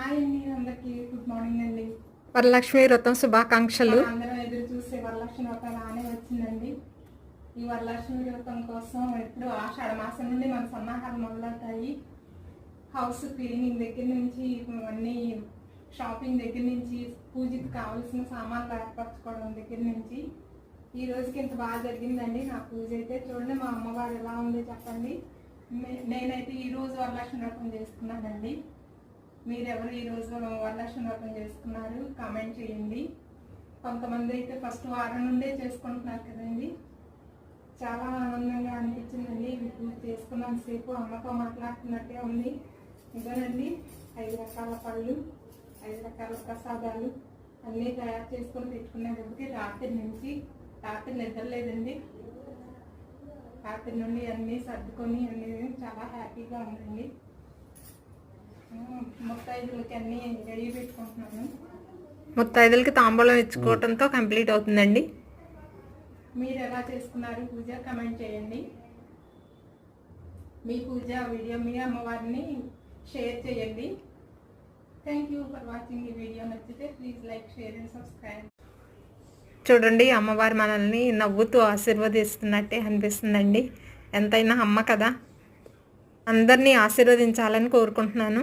Hi అండి అందరికి. Good morning అండి. వరలక్ష్మి వ్రతం శుభాకాంక్షలు. అందరం ఎదురు చూసే వరలక్ష్మి వ్రతం రానే వచ్చిందండి. ఈ వరలక్ష్మి వ్రతం కోసం ఎప్పుడు ఆషాఢ మాసం నుండి మన సన్నాహాలు మొదలవుతాయి. హౌస్ క్లీనింగ్ దగ్గర నుంచి అన్ని షాపింగ్ దగ్గర నుంచి పూజకి కావాల్సిన సామాన్లు ఏర్పరచుకోవడం దగ్గర నుంచి. ఈ రోజుకి ఇంత బాగా జరిగిందండి నా పూజ అయితే. చూడండి మా అమ్మగారు ఎలా ఉందో చెప్పండి. నేనైతే ఈ రోజు వరలక్ష్మి వ్రతం చేసుకున్నానండి మీరెవరు ఈ రోజు వరలక్ష్మి వ్రతం చేసుకున్నారు? కామెంట్ చేయండి. కొంతమంది అయితే ఫస్ట్ వారం నుండే చేసుకుంటున్నారు కదండి. చాలా ఆనందంగా అనిపించిందండి. వీటిని చేసుకున్నాం సేపు అమ్మతో మాట్లాడుతున్నట్టే ఉంది. ఇదేనండి. ఐదు రకాల పళ్ళు ఐదు రకాల ప్రసాదాలు అన్నీ తయారు చేసుకొని పెట్టుకునేటప్పటికి రాత్రి నుంచి రాత్రి నిద్రలేదండి. రాత్రి నుండి అన్నీ సర్దుకొని అన్నీ చాలా హ్యాపీగా ఉందండి. ముత్తైదులకి అన్నీ రెడీ పెట్టుకుంటున్నాను ముత్తైదులకి తాంబూలం ఇచ్చుకోవడంతో కంప్లీట్ అవుతుందండి. మీరు ఎలా చేసుకున్నారు పూజ కమెంట్ చేయండి. మీ పూజ వీడియో మీ అమ్మవారిని షేర్ చేయండి. థ్యాంక్ యూ ఫర్ వాచింగ్ ఈ వీడియో. నచ్చితే please like share and subscribe చూడండి అమ్మవారు మనల్ని నవ్వుతూ ఆశీర్వదిస్తున్నట్టే అనిపిస్తుందండి. ఎంతైనా అమ్మ కదా. అందరినీ ఆశీర్వదించాలని కోరుకుంటున్నాను.